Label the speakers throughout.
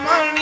Speaker 1: money.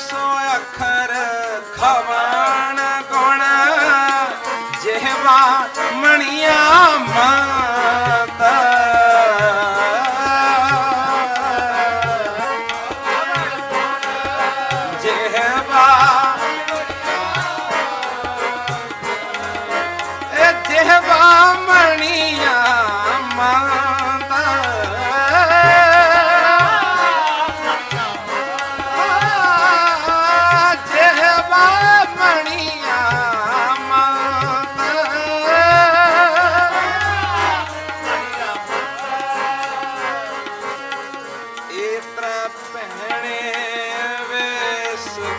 Speaker 1: ਸੋ ਅੱਖਰ ਖਵਾਣ ਗੁਣ ਜਿਹਵਾ ਮਣੀਆਂ ਮਾਂ।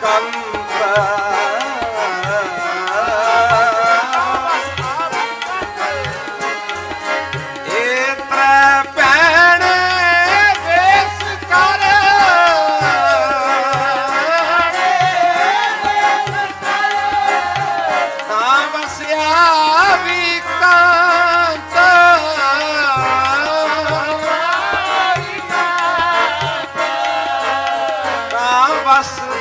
Speaker 1: come